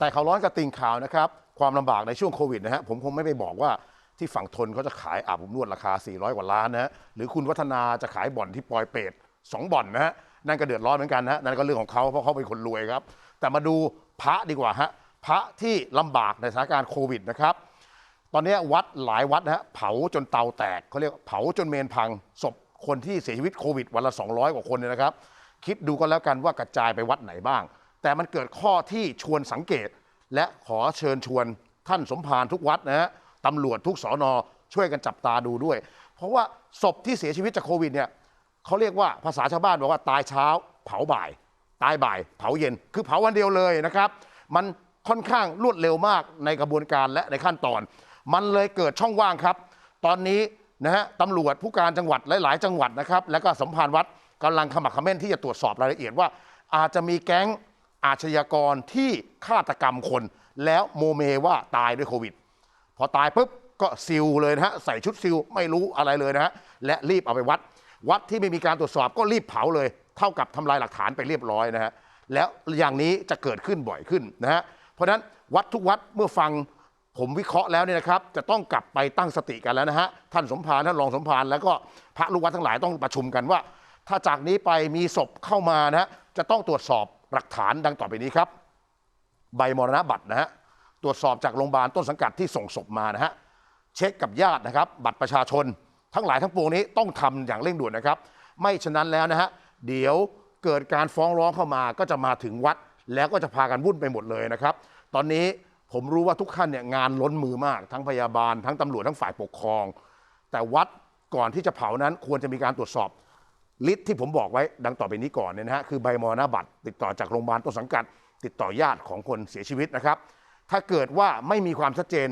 แต่ข่าวร้อนกับติงข่าวนะครับ ความลำบากในช่วงโควิดนะฮะผมคงไม่ไปบอกว่าที่ฝั่งทนเขาจะขายอาบอบนวดราคา 400 กว่าล้านนะฮะหรือคุณวัฒนาจะขายบ่อนที่ปอยเปรตสองบ่อนนะฮะนั่นก็เดือดร้อนเหมือนกันนะฮะนั่นก็เรื่องของเขาเพราะเขาเป็นคนรวยครับ แต่มาดูพระดีกว่าฮะพระที่ลำบากในสถานการณ์โควิดนะครับ ตอนนี้วัดหลายวัดนะฮะเผาจนเตาแตกเขาเรียกเผาจนเมนพังศพคนที่เสียชีวิตโควิดวันละ 200 กว่าคนเนี่ยนะครับ คิดดูก็แล้วกันว่ากระจายไปวัดไหนบ้าง แต่มันเกิดข้อที่ชวนสังเกต และขอเชิญชวนท่านสมภารทุกวัดนะฮะตำรวจทุกสอนอช่วยกันจับตาดูด้วย เพราะว่าศพที่เสียชีวิตจากโควิดเนี่ยเขาเรียกว่าภาษาชาวบ้านบอกว่าตายเช้า เผาบ่าย ตายบ่าย เผาเย็น คือเผาวันเดียวเลยนะครับ มันค่อนข้างรวดเร็วมากในกระบวนการและในขั้นตอน มันเลยเกิดช่องว่างครับ ตอนนี้นะฮะตำรวจผู้การจังหวัดหลาย ๆ จังหวัดนะครับ แล้วก็สัมพันวัดกำลังขมักขม้นที่จะตรวจสอบรายละเอียดว่า อาจจะมีแก๊ง อาชญากรที่ฆาตกรรมคน แล้วโมเมว่าตายด้วยโควิด พอตายปุ๊บก็ซิลเลยนะฮะใส่ชุดซิลไม่รู้อะไรเลยนะฮะและรีบเอาไปวัด วัดที่ไม่มีการตรวจสอบก็รีบเผาเลย เท่ากับทำลายหลักฐานไปเรียบร้อยนะฮะแล้วอย่างนี้จะเกิดขึ้นบ่อยขึ้นนะฮะเพราะฉะนั้นวัดทุกวัดเมื่อฟังผมวิเคราะห์แล้วเนี่ยนะครับ จะต้องกลับไปตั้งสติกันแล้วนะฮะท่านสมภารท่านรองสมภารแล้วก็พระลูกวัดทั้งหลายต้องประชุมกันว่า ถ้าจากนี้ไปมีศพเข้ามานะฮะจะต้องตรวจสอบ หลักฐานดังต่อไปนี้ครับ ใบมรณบัตรนะฮะตรวจสอบจากโรงพยาบาลต้นสังกัดที่ส่งศพมานะฮะเช็คกับญาตินะครับ บัตรประชาชน ทั้งหลายทั้งปวงนี้ต้องทำอย่างเร่งด่วนนะครับ ไม่ฉะนั้นแล้วนะฮะเดี๋ยวเกิดการฟ้องร้องเข้ามาก็จะมาถึงวัด แล้วก็จะพากันวุ่นไปหมดเลยนะครับ ตอนนี้ผมรู้ว่าทุกท่านเนี่ยงานล้นมือมาก ทั้งพยาบาล ทั้งตำรวจทั้งฝ่ายปกครอง แต่วัดก่อนที่จะเผานั้นควรจะมีการตรวจสอบ ลิสต์ที่ผมบอกไว้ดังต่อไปนี้ก่อนเนี่ยนะฮะคือใบมรณบัตรติดต่อจากโรงพยาบาลต้นสังกัด ติดต่อญาติของคนเสียชีวิตนะครับ ถ้าเกิดว่าไม่มีความชัดเจน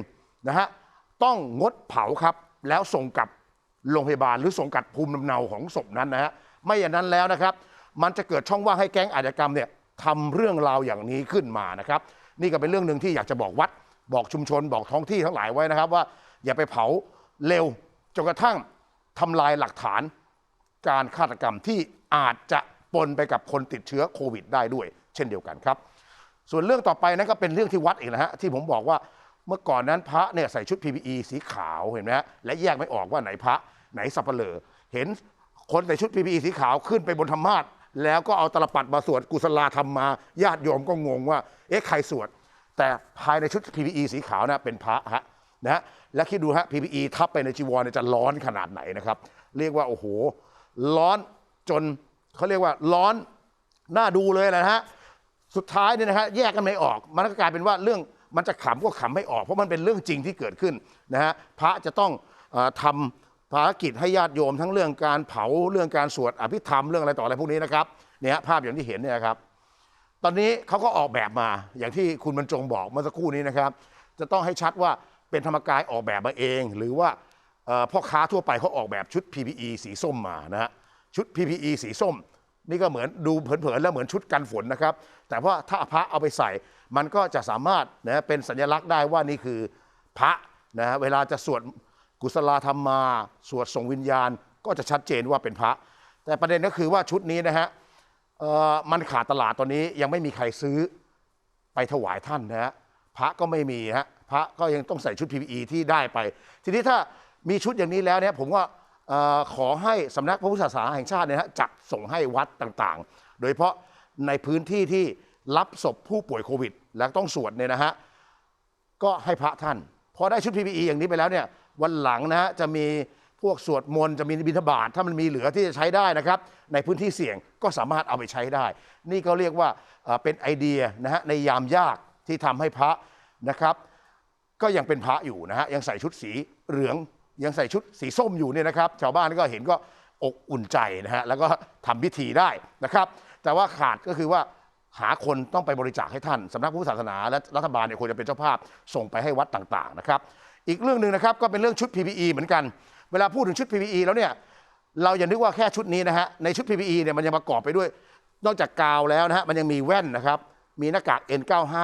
นะฮะต้องงดเผาครับ แล้วส่งกลับโรงพยาบาลหรือส่งกลับภูมิลำเนาของศพนั้นนะฮะไม่อย่างนั้นแล้วนะครับ มันจะเกิดช่องว่างให้แก๊งอาชญากรรมเนี่ยทำเรื่องราวอย่างนี้ขึ้นมานะครับ นี่ก็เป็นเรื่องหนึ่งที่อยากจะบอกวัด บอกชุมชนบอกท้องที่ทั้งหลายไว้นะครับ ว่าอย่าไปเผาเร็วจนกระทั่งทำลายหลักฐาน การฆาตกรรมที่อาจจะปนไปกับคนติดเชื้อโควิด ได้ด้วย เช่นเดียวกันครับ ส่วนเรื่องต่อไปนั้นก็เป็นเรื่องที่วัดเองนะฮะที่ผมบอกว่าเมื่อก่อนนั้นพระเนี่ยใส่ชุด PPE สีขาวเห็นไหมฮะและแยกไม่ออกว่าไหนพระไหนสับเปลอเห็นคนใส่ชุด PPE สีขาวขึ้นไปบนธรรมาสแล้วก็เอาตลปัดมาสวดกุศลาธรรมมาญาติโยมก็งงว่า เอ๊ะใครสวด แต่ภายในชุด PPE สีขาวนะเป็นพระฮะนะฮะและคิดดูฮะ PPE ทับไปในจีวรเนี่ยจะร้อนขนาดไหนนะครับ เรียกว่าโอ้โห ร้อนจนเขาเรียกว่าร้อนน่าดูเลยนะฮะสุดท้ายเนี่ยนะฮะแยกกันไม่ออก มันก็กลายเป็นว่าเรื่องมันจะขำก็ขำไม่ออก เพราะมันเป็นเรื่องจริงที่เกิดขึ้นนะฮะพระจะต้องออทำภารกิจให้ญาติโยมทั้งเรื่องการเผาเรื่องการสวดอภิธรรมเรื่องอะไรต่ออะไรพวกนี้นะครับเนี่ยภาพอย่างที่เห็นเนี่ยครับ ตอนนี้เขาก็ออกแบบมาอย่างที่คุณบรรจงบอกเมื่อสักครู่นี้นะครับ จะต้องให้ชัดว่าเป็นธรรมกายออกแบบมาเอง หรือว่า พ่อค้าทั่วไปเขาออกแบบชุด PPE สีส้มมานะฮะชุด PPE สีส้ม นี่ก็เหมือนดูเผินๆแล้วเหมือนชุดกันฝนนะครับ แต่ว่าถ้าพระเอาไปใส่ มันก็จะสามารถนะเป็นสัญลักษณ์ได้ว่านี่คือพระนะเวลาจะสวดกุศลธรรมมา สวดส่งวิญญาณ ก็จะชัดเจนว่าเป็นพระ แต่ประเด็นก็คือว่าชุดนี้นะฮะมันขาดตลาดตอนนี้ยังไม่มีใครซื้อไปถวายท่านนะฮะพระก็ไม่มีฮะพระก็ยังต้องใส่ชุด PPE ที่ได้ไป ทีนี้ถ้า มีชุดอย่างนี้แล้วเนี่ยผมว่าเอ่อขอให้สำนักพระพุทธศาสนาแห่งชาติเนี่ยนะฮะจัดส่งให้วัดต่างๆ โดยเฉพาะในพื้นที่ที่รับศพผู้ป่วยโควิด และต้องสวดเนี่ยนะฮะ ก็ให้พระท่าน พอได้ชุด PPE อย่างนี้ไปแล้วเนี่ยวันหลังนะฮะจะมีพวกสวดมนต์จะมีบิณฑบาตถ้ามันมีเหลือที่จะใช้ได้นะครับ ในพื้นที่เสี่ยงก็สามารถเอาไปใช้ได้ นี่ก็เรียกว่าเอ่อเป็นไอเดียนะฮะในยามยากที่ทำให้พระนะครับ ก็ยังเป็นพระอยู่นะฮะยังใส่ชุดสีเหลือง ยังใส่ชุดสีส้มอยู่เนี่ยนะครับ ชาวบ้านก็เห็นก็อกอุ่นใจนะฮะแล้วก็ทำพิธีได้นะครับ แต่ว่าขาดก็คือว่าหาคนต้องไปบริจาคให้ท่านสำนักพุทธศาสนาและรัฐบาลเนี่ยควรจะเป็นเจ้าภาพส่งไปให้วัดต่างๆนะครับ อีกเรื่องหนึ่งนะครับก็เป็นเรื่องชุด PPE เหมือนกัน เวลาพูดถึงชุด PPE แล้วเนี่ยเราอย่านึกว่าแค่ชุดนี้นะฮะในชุด PPE เนี่ยมันยังประกอบไปด้วย นอกจากกาวแล้วนะฮะมันยังมีแว่นนะครับมีหน้ากาก N95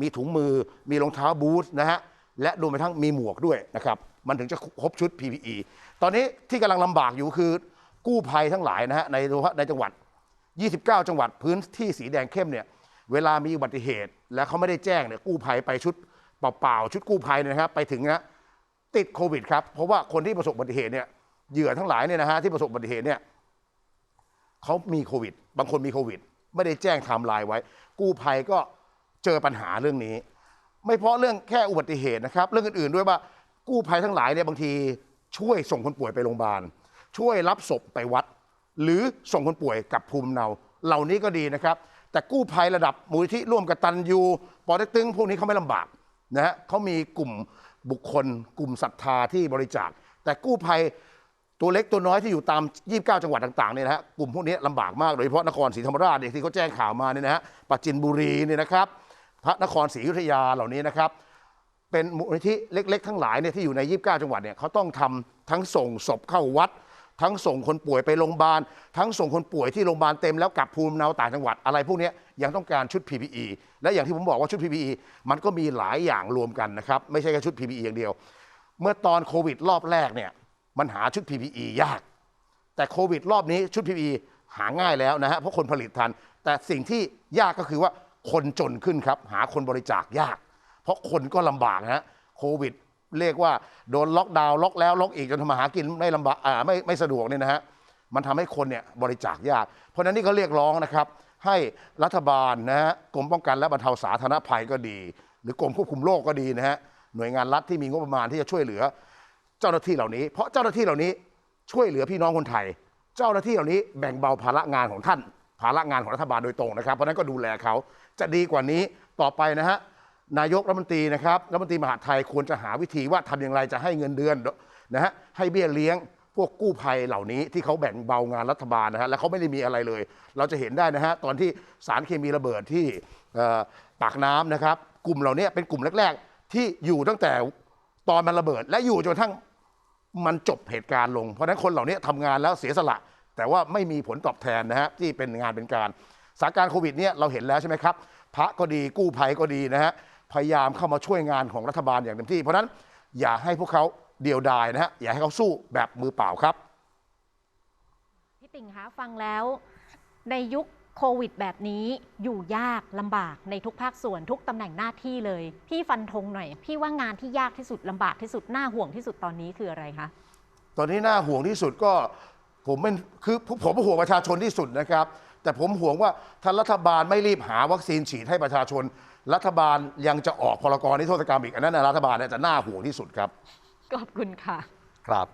มีถุงมือ มีรองเท้าบูทนะฮะและรวมไปทั้งมีหมวกด้วยนะครับ มันถึงจะครบชุด PPE ตอนนี้ที่กำลังลำบากอยู่คือกู้ภัยทั้งหลายนะฮะในในจังหวัด 29 จังหวัดพื้นที่สีแดงเข้มเนี่ยเวลามีอุบัติเหตุ แล้วเขาไม่ได้แจ้งเนี่ยกู้ภัยไปชุดเปล่าๆชุดกู้ภัยเนี่ยนะครับไปถึงนะติดโควิดครับเพราะว่าคนที่ประสบอุบัติเหตุเนี่ยเหยื่อทั้งหลายเนี่ยนะฮะที่ประสบอุบัติเหตุเนี่ยเขามีโควิด บางคนมีโควิด ไม่ได้แจ้งไทม์ไลน์ไว้ กู้ภัยก็เจอปัญหาเรื่องนี้ ไม่เพราะเรื่องแค่อุบัติเหตุนะครับ เรื่องอื่นๆด้วยว่า กู้ภัยทั้งหลายเนี่ยบางทีช่วยส่งคนป่วยไปโรงพยาบาล ช่วยรับศพไปวัด หรือส่งคนป่วยกลับภูมิเนาเหล่านี้ก็ดีนะครับ แต่กู้ภัยระดับมูลที่ร่วมกับตันยูปอเต็กตึงพวกนี้เขาไม่ลำบากนะฮะเขามีกลุ่มบุคคล กลุ่มศรัทธาที่บริจาค แต่กู้ภัยตัวเล็กตัวน้อยที่อยู่ตาม 29 จังหวัดต่างๆเนี่ยนะฮะกลุ่มพวกนี้ลำบากมากโดยเฉพาะนครศรีธรรมราชเนี่ยที่เขาแจ้งข่าวมาเนี่ยนะฮะปราจินบุรีเนี่ยนะครับ พระนครศรีอยุธยาเหล่านี้นะครับ เป็นมูลนิธิเล็ก ๆ ทั้งหลายเนี่ยที่อยู่ใน 29 จังหวัดเนี่ยเขาต้องทำทั้งส่งศพเข้าวัด ทั้งส่งคนป่วยไปโรงพยาบาล ทั้งส่งคนป่วยที่โรงพยาบาลเต็มแล้วกลับภูมิเนาต่างจังหวัดอะไรพวกเนี้ยยังต้องการชุด PPE และอย่างที่ผมบอกว่าชุด PPE มันก็มีหลายอย่างรวมกันนะครับไม่ใช่แค่ชุด PPE อย่างเดียว เมื่อตอนโควิดรอบแรกเนี่ยมันหาชุด PPE ยาก แต่โควิดรอบนี้ชุด PPE หาง่ายแล้วนะฮะเพราะคนผลิตทัน แต่สิ่งที่ยากก็คือว่าคนจนขึ้นครับหาคนบริจาคยาก เพราะคนก็ลำบากนะฮะโควิด เรียกว่าโดนล็อกดาวน์ล็อกแล้วล็อกอีกจนทำมาหากินไม่ลำบากอ่าไม่ไม่สะดวกเนี่ยนะฮะมันทำให้คนเนี่ยบริจาคยาก เพราะฉะนั้นนี่ก็เรียกร้องนะครับ ให้รัฐบาลนะฮะกรมป้องกันและบรรเทาสาธารณภัยก็ดี หรือกรมควบคุมโรคก็ดีนะฮะหน่วยงานรัฐที่มีงบประมาณที่จะช่วยเหลือ เจ้าหน้าที่เหล่านี้ เพราะเจ้าหน้าที่เหล่านี้ช่วยเหลือพี่น้องคนไทย เจ้าหน้าที่เหล่านี้แบ่งเบาภาระงานของท่าน ภาระงานของรัฐบาลโดยตรงนะครับ เพราะฉะนั้นก็ดูแลเขาจะดีกว่านี้ต่อไปนะฮะ นายกรัฐมนตรีนะครับรัฐมนตรีมหาดไทยควรจะหาวิธีว่าทำอย่างไรจะให้เงินเดือนนะฮะให้เบี้ยเลี้ยงพวกกู้ภัยเหล่านี้ที่เขาแบ่งเบางานรัฐบาลนะฮะและเขาไม่ได้มีอะไรเลย เราจะเห็นได้นะฮะตอนที่สารเคมีระเบิดที่ปากน้ำนะครับ กลุ่มเหล่านี้เป็นกลุ่มแรก ๆ ที่อยู่ตั้งแต่ตอนมันระเบิด และอยู่จนกระทั่งมันจบเหตุการณ์ลง เพราะฉะนั้นคนเหล่านี้ทำงานแล้วเสียสละ แต่ว่าไม่มีผลตอบแทนนะฮะที่เป็นงานเป็นการสถานการณ์โควิดเนี่ยเราเห็นแล้วใช่ไหมครับพระก็ดีกู้ภัยก็ดีนะฮะ พยายามเข้ามาช่วยงานของรัฐบาลอย่างเต็มที่ เพราะฉะนั้นอย่าให้พวกเขาเดียวดายนะฮะอย่าให้เขาสู้แบบมือเปล่าครับพี่ติ่งคะฟังแล้วในยุคโควิดแบบนี้อยู่ยากลำบากในทุกภาคส่วนทุกตำแหน่งหน้าที่เลย พี่ฟันธงหน่อย พี่ว่างานที่ยากที่สุดลำบากที่สุดน่าห่วงที่สุดตอนนี้คืออะไรคะตอนนี้น่าห่วงที่สุดก็ผมเป็นคือผมผมห่วงประชาชนที่สุดนะครับ แต่ผมห่วงว่าถ้ารัฐบาลไม่รีบหาวัคซีนฉีดให้ประชาชน รัฐบาลยังจะออกพรกรนิรโทษกรรมอีกอันนั้นนะรัฐบาลเนี่ยจะน่าห่วงที่สุดครับ ขอบคุณค่ะ ครับ